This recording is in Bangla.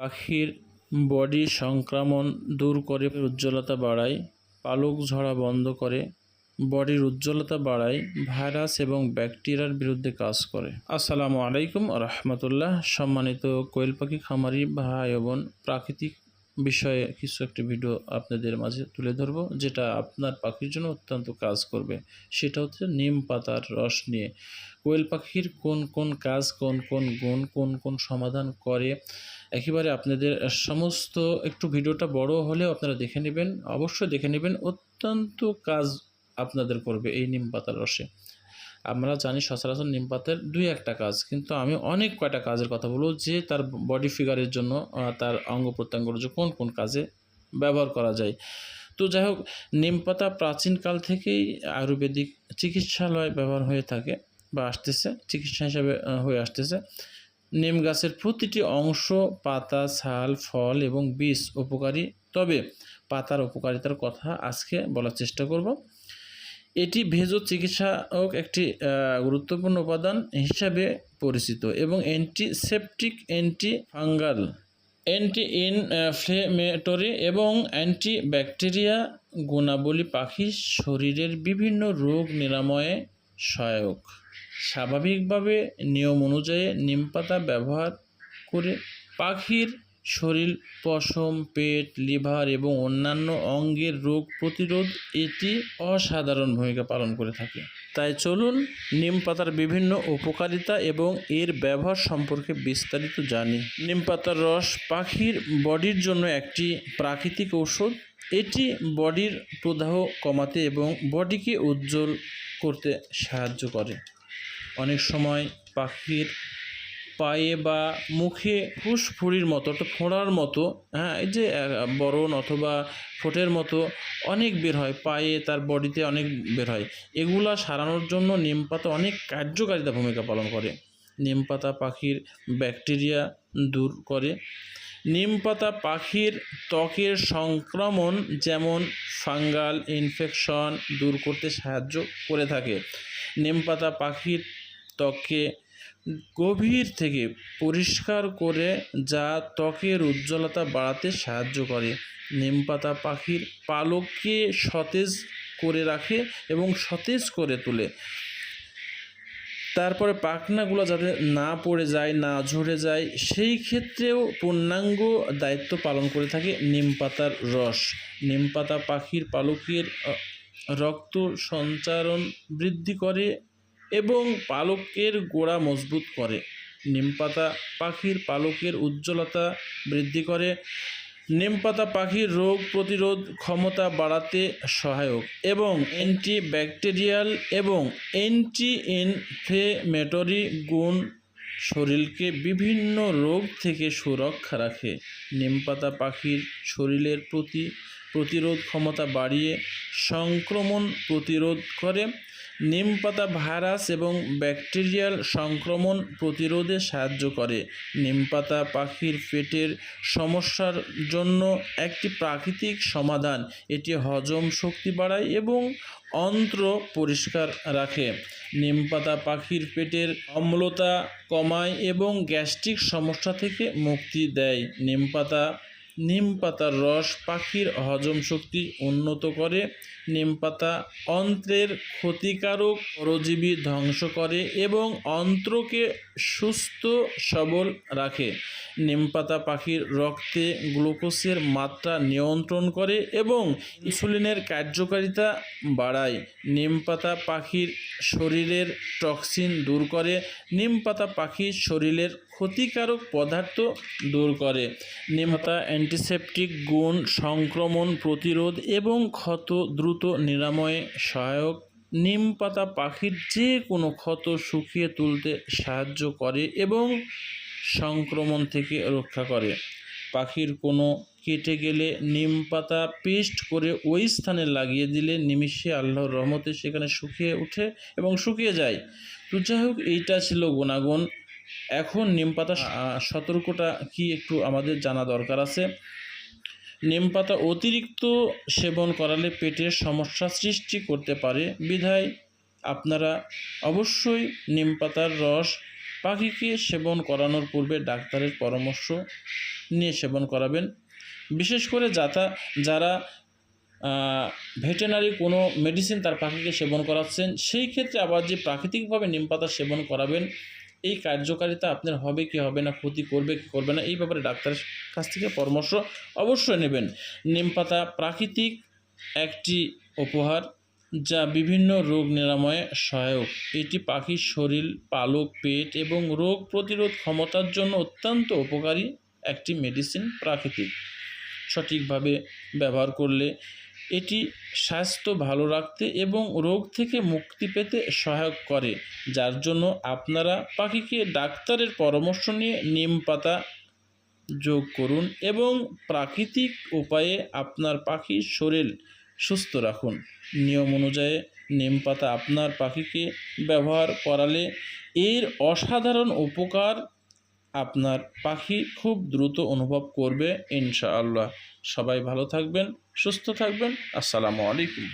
পাখির বডি সংক্রমণ দূর করে উজ্জ্বলতা বাড়ায়, পালক ঝরা বন্ধ করে, বডির উজ্জ্বলতা বাড়ায়, ভাইরাস এবং ব্যাকটেরিয়ার বিরুদ্ধে কাজ করে। আসসালামু আলাইকুম রহমতুল্লাহ। সম্মানিত কোয়েল পাখি খামারি ভাই বোন, প্রাকৃতিক বিষয়ে কিছু একটি ভিডিও আপনাদের মাঝে তুলে ধরবো, যেটা আপনার পাখির জন্য অত্যন্ত কাজ করবে। সেটা হচ্ছে নিম পাতার রস নিয়ে। কোয়েল পাখির কোন কোন কাজ, কোন কোন গুণ, কোন কোন সমাধান করে, একেবারে আপনাদের সমস্ত একটু ভিডিওটা বড় হলেও আপনারা দেখে নেবেন। অবশ্যই দেখে নেবেন, অত্যন্ত কাজ আপনাদের করবে এই নিম পাতার রসে। আমরা জানি সচরাচর নিম পাতার দুই একটা কাজ, কিন্তু আমি অনেক কয়টা কাজের কথা বলব যে তার বডি ফিগারের জন্য তার অঙ্গ প্রত্যঙ্গের জন্য কোন কোন কাজে ব্যবহার করা যায়। তো যাই হোক, নিম পাতা প্রাচীনকাল থেকেই আয়ুর্বেদিক চিকিৎসালয় ব্যবহার হয়ে থাকে বা আসতেছে, চিকিৎসা হিসাবে হয়ে আসতেছে। নিম গাছের প্রতিটি অংশ পাতা, ছাল, ফল এবং বীজ উপকারী, তবে পাতার উপকারিতার কথা আজকে বলার চেষ্টা করব। এটি ভেষজ চিকিৎসাক একটি গুরুত্বপূর্ণ উপাদান হিসাবে পরিচিত এবং antiseptic anti fungal anti inflammatory এবং অ্যান্টি ব্যাকটেরিয়া গুণাবলী পাখির শরীরের বিভিন্ন রোগ নিরাময়ে সহায়ক। স্বাভাবিকভাবে নিয়ম অনুযায়ী নিমপাতা ব্যবহার করে পাখির শরীর, পশম, পেট, লিভার এবং অন্যান্য অঙ্গের রোগ প্রতিরোধ এটি অসাধারণ ভূমিকা পালন করে থাকে। তাই চলুন নিম পাতার বিভিন্ন উপকারিতা এবং এর ব্যবহার সম্পর্কে বিস্তারিত জানি। নিম পাতার রস পাখির বডির জন্য একটি প্রাকৃতিক ঔষধ। এটি বডির প্রদাহ কমাতে এবং বডিকে উজ্জ্বল করতে সাহায্য করে। অনেক সময় পাখির পায়ে বা মুখে ফুসফুরির মতো একটা ফোঁড়ার মতো হ্যাঁ এই যে বরণ অথবা ফোঁটের মতো অনেক বের হয়, পায়ে তার বডিতে অনেক বের হয়। এগুলা সারানোর জন্য নিম পাতা অনেক কার্যকারিতা ভূমিকা পালন করে। নিম পাতা পাখির ব্যাকটেরিয়া দূর করে। নিম পাতা পাখির ত্বকের সংক্রমণ যেমন ফাঙ্গাল ইনফেকশন দূর করতে সাহায্য করে থাকে। নিম পাতা পাখির ত্বককে গভীর থেকে পরিষ্কার করে যা ত্বকের উজ্জ্বলতা বাড়াতে সাহায্য করে। নিমপাতা পাখির পালককে সতেজ করে রাখে এবং সতেজ করে তোলে। তারপরে পাখনাগুলো যাতে না পড়ে যায়, না ঝরে যায়, সেই ক্ষেত্রেও পূর্ণাঙ্গ দায়িত্ব পালন করে থাকে নিম পাতার রস। নিম পাতা পাখির পালকের রক্ত সঞ্চারণ বৃদ্ধি করে এবং পালকের গোড়া মজবুত করে। নিম পাতা পাখির পালকের উজ্জ্বলতা বৃদ্ধি করে। নিম পাতা পাখির রোগ প্রতিরোধ ক্ষমতা বাড়াতে সহায়ক এবং অ্যান্টি ব্যাকটেরিয়াল এবং অ্যান্টি ইনফ্লেমেটরি গুণ শরীরকে বিভিন্ন রোগ থেকে সুরক্ষা রাখে। নিম পাতা পাখির শরীরের প্রতি প্রতিরোধ ক্ষমতা বাড়িয়ে সংক্রমণ প্রতিরোধ করে। নিম পাতা ভাইরাস এবং ব্যাকটেরিয়াল সংক্রমণ প্রতিরোধে সাহায্য করে। নিম পাতা পাখির পেটের সমস্যার জন্য একটি প্রাকৃতিক সমাধান। এটি হজম শক্তি বাড়ায় এবং অন্ত্র পরিষ্কার রাখে। নিম পাতা পাখির পেটের অম্লতা কমায় এবং গ্যাস্ট্রিক সমস্যা থেকে মুক্তি দেয়। নিম পাতা নিম পাতার রস পাখির হজম শক্তি উন্নত করে। নিম পাতা অন্ত্রের ক্ষতিকারক পরজীবী ধ্বংস করে এবং অন্ত্রকে সুস্থ সবল রাখে। নিম পাতা পাখির রক্তে গ্লুকোজের মাত্রা নিয়ন্ত্রণ করে এবং ইনসুলিনের কার্যকারিতা বাড়ায়। নিম পাতা পাখির শরীরের টক্সিন দূর করে। নিম পাতা পাখির শরীরের ক্ষতিকারক পদার্থ দূর করে। নিম পাতা অ্যান্টিসেপটিক গুণ সংক্রমণ প্রতিরোধ এবং ক্ষত দ্রুত নিরাময়ে সহায়ক। নিম পাতা পাখির যে কোনো ক্ষত শুকিয়ে তুলতে সাহায্য করে এবং সংক্রমণ থেকে রক্ষা করে। পাখির কোনো কেটে গেলে নিম পাতা পেস্ট করে ওই স্থানে লাগিয়ে দিলে নিমিষে আল্লাহর রহমতে সেখানে শুকিয়ে ওঠে এবং শুকিয়ে যায়। তো যাই হোক, এইটা ছিল গুণাগুণ। এখন নিম পাতা আহ, সতর্কতা কি একটু আমাদের জানা দরকার আছে? নিম পাতা অতিরিক্ত সেবন করালে পেটের সমস্যা সৃষ্টি করতে পারে। বিধায় আপনারা অবশ্যই নিম পাতার রস পাখিকে সেবন করানোর পূর্বে ডাক্তারের পরামর্শ নিয়ে সেবন করাবেন। বিশেষ করে যাতা যারা ভেটেনারি কোনো মেডিসিন তার পাখিকে সেবন করাচ্ছেন সেই ক্ষেত্রে আবার যে প্রাকৃতিকভাবে নিম পাতা সেবন করাবেন এই কার্যকারিতা আপনার হবে কি হবে না, ক্ষতি করবে কি করবে না, এই ব্যাপারে ডাক্তারের কাছ থেকে পরামর্শ অবশ্যই নেবেন। নিম পাতা প্রাকৃতিক একটি উপহার যা বিভিন্ন রোগ নিরাময়ে সহায়ক। এটি পাখির শরীর, পালক, পেট এবং রোগ প্রতিরোধ ক্ষমতার জন্য অত্যন্ত উপকারী একটি মেডিসিন প্রাকৃতিক। সঠিকভাবে ব্যবহার করলে এটি স্বাস্থ্য ভালো রাখতে এবং রোগ থেকে মুক্তি পেতে সহায়ক করে, যার জন্য আপনারা পাখিকে ডাক্তারের পরামর্শ নিয়ে নিম পাতা যোগ করুন এবং প্রাকৃতিক উপায়ে আপনার পাখির শরীর সুস্থ রাখুন। নিয়ম অনুযায়ী, নিম পাতা আপনার পাখিকে ব্যবহার করালে এর অসাধারণ উপকার আপনার পাখি খুব দ্রুত অনুভব করবে ইনশাআল্লাহ। সবাই ভালো থাকবেন সুস্থ থাকবেন। আসসালামু আলাইকুম।